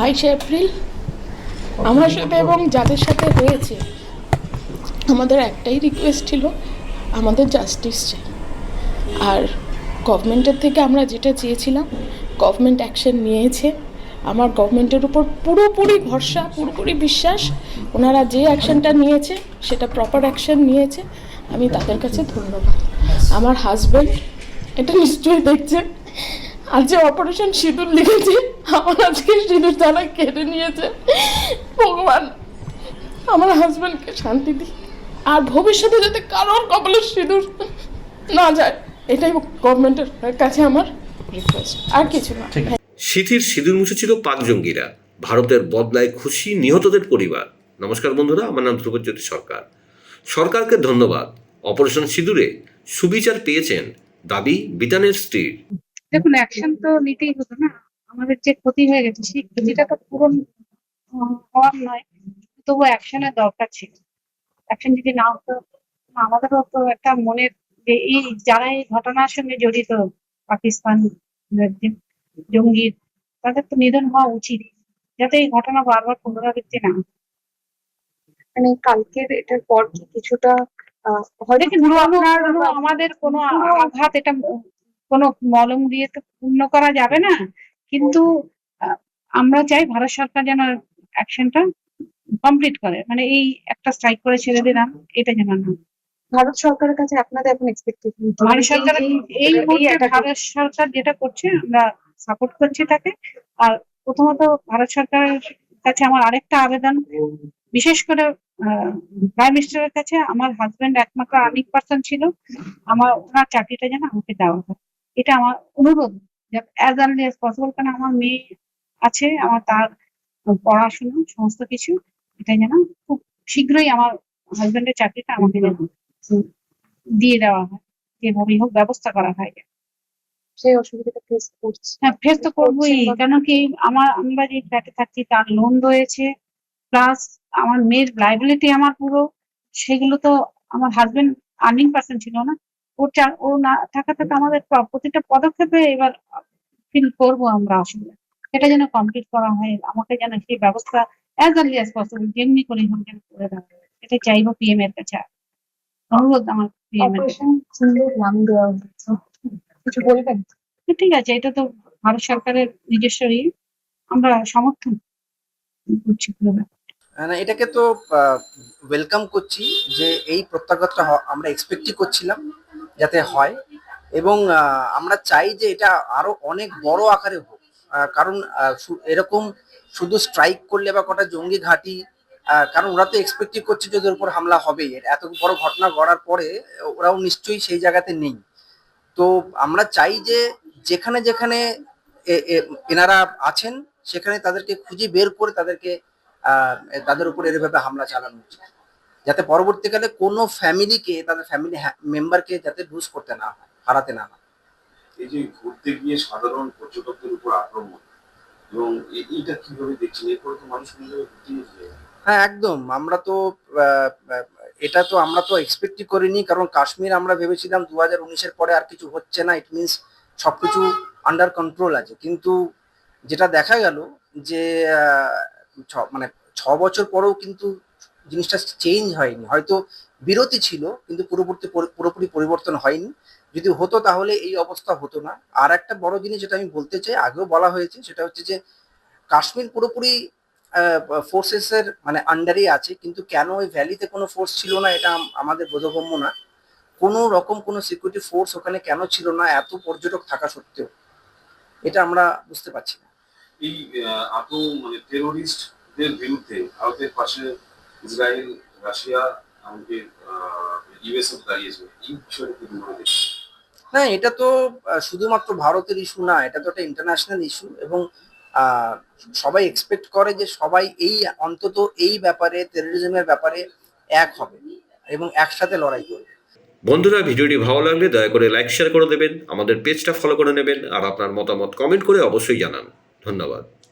বাইশে এপ্রিল আমার সাথে এবং যাদের সাথে হয়েছে আমাদের একটাই রিকোয়েস্ট ছিল আমাদের জাস্টিস চাই। আর গভর্নমেন্টের থেকে আমরা যেটা চেয়েছিলাম গভর্নমেন্ট অ্যাকশন নিয়েছে। আমার গভর্নমেন্টের উপর পুরোপুরি ভরসা পুরোপুরি বিশ্বাস। ওনারা যে অ্যাকশনটা নিয়েছে সেটা প্রপার অ্যাকশন নিয়েছে। আমি তাদের কাছে ধন্যবাদ। আমার হাজব্যান্ড এটা নিশ্চয়ই দেখছেন আর যে অপারেশন সিঁদুর লিখেছে আমার আজকে সিঁদুর তারা কেটে নিয়েছে। ভগবান আমার হাজব্যান্ডকে শান্তি দিই আর ভবিষ্যতে যাতে কারোর কপালের সিঁদুর না যায় এটাই গভর্নমেন্টের কাছে আমার রিকোয়েস্ট আর কিছু না। সিথির সিঁদুর মুছেছিল পাক জঙ্গিরা। ভারতের বদলায় খুশি নিহতদের পরিবার। নমস্কার বন্ধুরা আমার নাম ধ্রুবজ্যোতি সরকার। সরকারকে ধন্যবাদ। অপারেশন সিঁদুরে সুবিচার পেয়েছেন দাবি বিতানের স্ত্রীর দেখুন অ্যাকশন তো নিতেই হতো না। আমাদের যে ক্ষতি হয়ে গেছে সেই ক্ষতিটা তো পূরণ হওয়ার নয় তবু অ্যাকশনের দরকার ছিল। অ্যাকশন যদি না হতো আমাদেরও তো একটা মনের যে এই যারা এই ঘটনার সঙ্গে জড়িত পাকিস্তান জঙ্গির তাদের তো নিধন হওয়া উচিত যাতে এই ঘটনা বারবার পুনরাবৃত্তি না মানে কালকের এটার পর কি কিছুটা হয়তো আমাদের কোনো আঘাত এটা কোনো মলম দিয়ে তো পূর্ণ করা যাবে না। কিন্তু আমরা চাই ভারত সরকার যেন অ্যাকশনটা কমপ্লিট করে। মানে এই একটা স্ট্রাইক করে ছেড়ে দিলাম এটা যেন না ভারত সরকারের কাছে আপনাদের এখন এক্সপেকটেশন ভারত সরকার এই মুহূর্তে ভারত সরকার যেটা করছে আমরা সাপোর্ট করছি তাকে। আর প্রথমত ভারত সরকারের কাছে আমার আরেকটা আবেদন। বিশেষ করে প্রাইম মিনিস্টারের কাছে আমার হাজবেন্ড একমাত্র আর্নিং পার্সন ছিল। আমার ওনার চাকরিটা যেন আমাকে দেওয়া হয়। এটা আমার অনুরোধ অ্যাজ আর্লি অ্যাজ পসিবল কারণ আমার মেয়ে আছে আমার তার পড়াশোনা সমস্ত কিছু এটা যেন খুব শীঘ্রই আমার হাজবেন্ডের চাকরিটা আমাকে যেন দিয়ে দেওয়া হয় যেভাবেই হোক ব্যবস্থা করা হয়। সেই অসুবিধাটা ফেস করছে। হ্যাঁ ফেস তো করবোই কেন কি আমার আমরা যে ফ্ল্যাটে থাকছি তার লোন রয়েছে প্লাস আমার মেয়ের লাইবিলিটি আমার পুরো সেগুলো তো আমার হাজবেন্ড আর্নিং পার্সন ছিল না। ওর চা- ও না থাকাতে তো আমাদের প্র- প্রতিটা পদক্ষেপে এবার ফিল করব আমরা আসলে। এটা যেন কমপ্লিট করা হয় আমাকে যেন সেই ব্যবস্থা অ্যাজ আর্লি অ্যাজ পসিবল যেমনি করে হোক যেন করে দেওয়া এটা চাইব পিএম এর কাছে। অনুরোধ আমার পিএম এর কাছে। নাম দেওয়া কিছু বলবেন? ঠিক আছে এটা তো ভারত সরকারের নিজস্ব আমরা সমর্থন করছি না এটাকে তো ওয়েলকাম করছি যে এই প্রত্যাঘাতটা হ- আমরা এক্সপেক্টই করছিলাম। যাতে হয়। এবং আমরা চাই যে এটা আরও অনেক বড় আকারে হোক। কারণ এরকম শুধু স্ট্রাইক করলে বা কটা জঙ্গি ঘাঁটি কারণ ওরা তো এক্সপেক্টই করছে যে ওদের উপর হামলা হবেই। এত বড় ঘটনা গড়ার পরে ওরাও নিশ্চয়ই সেই জায়গাতে নেই। তো আমরা চাই যে যেখানে যেখানে এনারা আছেন, সেখানে তাদেরকে খুঁজে বের করে তাদেরকে তাদের উপর এভাবে হামলা চালানো উচিত। যাতে পরবর্তীকালে কোনো ফ্যামিলিকে তাদের ফ্যামিলি মেম্বারকে যাতে লুজ করতে না হয় হারাতে না হয়। এই যে ঘুরতে গিয়ে সাধারণ পর্যটকদের উপর আক্রমণ এবং এইটা কীভাবে দেখছেন? এরপরে তো মানুষ হ্যাঁ একদম। আমরা তো এটা তো আমরা তো এক্সপেক্টই করিনি কারণ কাশ্মীর আমরা ভেবেছিলাম দু হাজার উনিশের পরে আর কিছু হচ্ছে না ইট মিনস সবকিছু আন্ডার কন্ট্রোল আছে। কিন্তু যেটা দেখা গেল যে মানে ছ বছর পরেও কিন্তু জিনিসটা চেঞ্জ হয়নি। হয়তো বিরতি ছিল, কিন্তু পুরোপুরি পুরোপুরি পরিবর্তন হয়নি। যদি হতো তাহলে এই অবস্থা হতো না। আর একটা বড় জিনিস যেটা আমি বলতে চাই, আগেও বলা হয়েছে, সেটা হচ্ছে যে কাশ্মীর পুরোপুরি ফোর্সেস এর মানে আন্ডারেই আছে, কিন্তু কেন ওই ভ্যালিতে কোনো ফোর্স ছিল না, এটা আমাদের বোধগম্য না। কোনো রকম কোনো সিকিউরিটি ফোর্স ওখানে কেন ছিল না, এত পর্যটক থাকা সত্ত্বেও। এটা আমরা বুঝতে পারছি না। এই আত মানে টেরোরিস্টদের বিরুদ্ধে ভারতের পাশে ইসরায়েল রাশিয়া এমনকি ইউএসএ দাঁড়িয়েছে। এই বিষয়টা কি মনে না এটা তো শুধুমাত্র ভারতের ইস্যু না এটা তো একটা ইন্টারন্যাশনাল ইস্যু এবং সবাই এক্সপেক্ট করে যে সবাই এই অন্তত এই ব্যাপারে টেরোরিজমের ব্যাপারে এক হবে এবং একসাথে লড়াই করবে। বন্ধুরা ভিডিওটি ভালো লাগলে দয়া করে লাইক শেয়ার করে দেবেন আমাদের পেজটা ফলো করে নেবেন আর আপনার মতামত কমেন্ট করে অবশ্যই জানান। ধন্যবাদ।